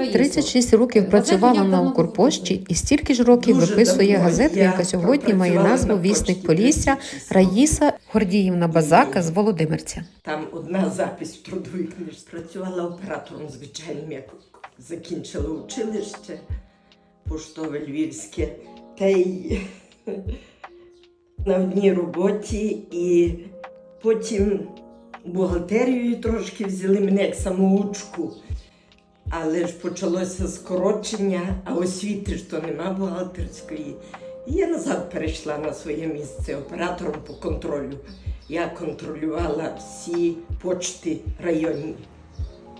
Раїсо. 36 років працювала на Укрпошті і стільки ж років Дуже виписує давно. газету, яка сьогодні має назву на Вісник Полісся Раїса Гордіївна Базака з Володимирця. Там одна запись в трудовій книжці. Працювала оператором звичайним, як закінчила училище поштове львівське. Та й на одній роботі, і потім бухгалтерією трошки взяли мене як самоучку. Але ж почалося скорочення, а освіти ж то нема бухгалтерської. І я назад перейшла на своє місце оператором по контролю. Я контролювала всі почти районні.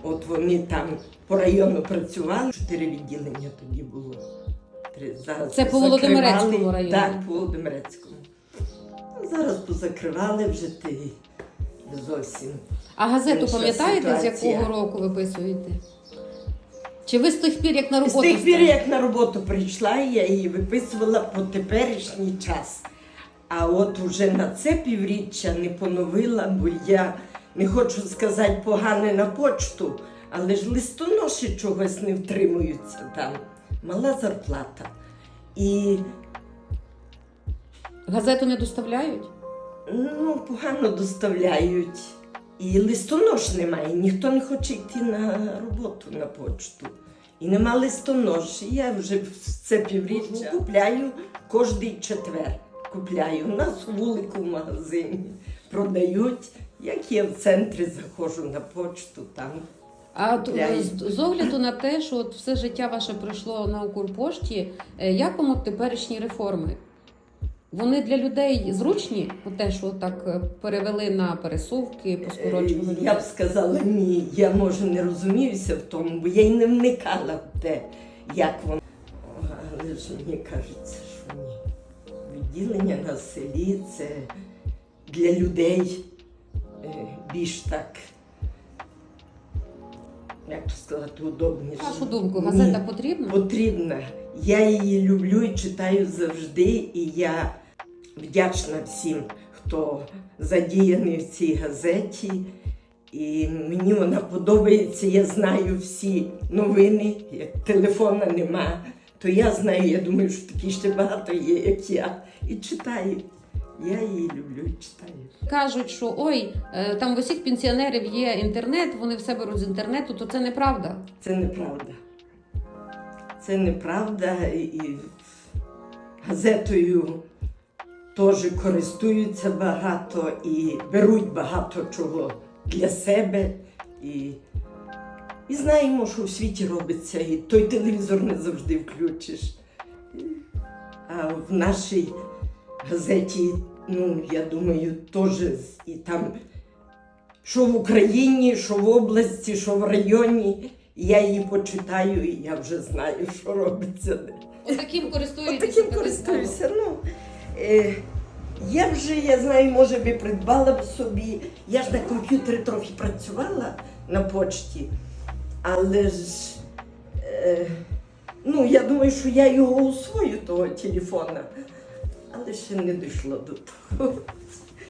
От вони там по району працювали. Чотири відділення тоді було. Зараз Це по. Володимирецькому району? Так, по Володимирецькому. Ну, Зараз позакривали вже ти зовсім. А газету пам'ятаєте, з ситуація. якого року виписуєте? Чи ви з тих пір, як на роботу? З тих пір, як на роботу прийшла, я її виписувала по теперішній час. А от уже на це півріччя не поновила, бо я не хочу сказати погане на почту, але ж листоноші чогось не втримуються там. Мала зарплата. І Газету не доставляють? ну, погано доставляють. І листонош немає. Ніхто не хоче йти на роботу на почту. І нема листонош. І Я вже це півріччя купляю кожний четвер. Купляю. У нас у вулику в магазині продають. Як я в центрі заходжу на почту, там А з, з огляду на те, що от все життя ваше пройшло на Укрпошті, е, як вам теперішні реформи? Вони для людей зручні, те, що так е, перевели на пересувки, поскорочували Е. Я б сказала ні. Я може не розуміюся в тому, бо я й не вникала в те, як воно. Але ж мені кажеться, що ні. Відділення на селі це для людей е, більш так, як сказати, удобніше. Вашу думку, Ні. газета потрібна? Потрібна. Я її люблю і читаю завжди, і я вдячна всім, хто задіяний в цій газеті. І мені вона подобається. Я знаю всі новини, як телефона нема, то я знаю, я думаю, що такі ще багато є, як я. І читаю. Я її люблю і читаю. Кажуть, що ой, е, там в усіх пенсіонерів є інтернет, вони все беруть з інтернету, то це неправда. Це неправда. Це неправда. І газетою теж користуються багато і беруть багато чого для себе. І, і знаємо, що в світі робиться, і той телевізор не завжди включиш. А в нашій газеті, ну, я думаю, теж і там що в Україні, що в області, що в районі. Я її почитаю, і я вже знаю, що робиться. Отаким користуєтеся. Отаким користуюся. Ну, е, я вже, я знаю, може би придбала б собі. Я ж на комп'ютері трохи працювала на почті, але ж е, ну, я думаю, що я його усвою того телефона, але ще не дійшло до того.